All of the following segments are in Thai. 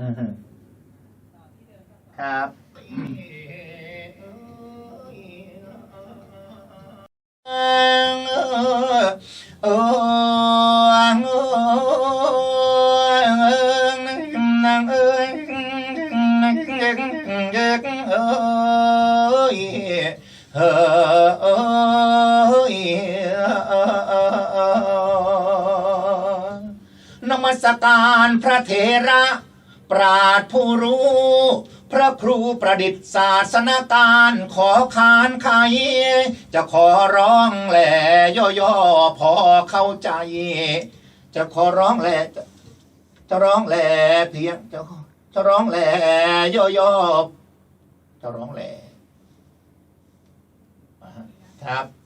อือฮึครับโอ้นางเอ้ยนางเอ้ยเอ้ยเอ้ยนมัสการพระเถระป ราดผู้รู้ พระครูประดิษฐ์ศาสนาการขอคานไขจะขอร้องแหล่ย่อๆพอเข้าใจ จะขอร้องแหล่จะร้องแหล่เพียงจะจะร้องแหล่ย่อๆจะร้องแหล่ครับ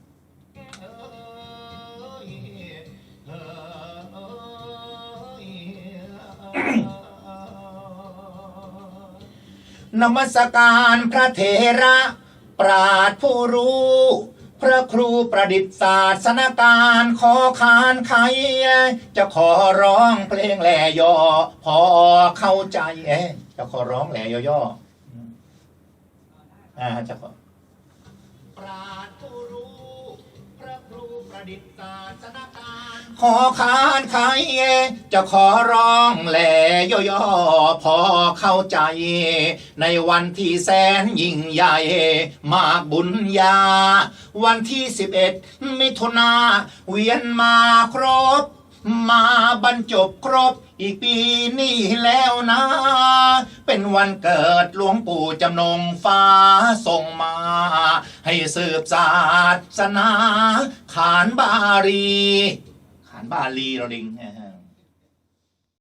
นมัสการพระเถระ ปราดผู้รู้ พระครูประดิษฐ์ศาสนการขอคานไขจะขอร้องเพลงแหล่ย่อพอเข้าใจเอ๊จะขอร้องแหล่ย่อๆอ่าจะขอปราดผู้รู้ ประดิษฐาสนการขอคานใครจะขอร้องแหล่ย่อๆพอเข้าใจ ในวันที่แสนยิ่งใหญ่ มากบุญญา วันที่สิบเอ็ดมิถุนาเวียนมาครบ มาบรรจบครบอีกปีนี้แล้วนะ เป็นวันเกิดหลวงปู่จำนงฟ้าส่งมา ให้สืบศาสนา ขานบาลี ขานบาลีเราดิง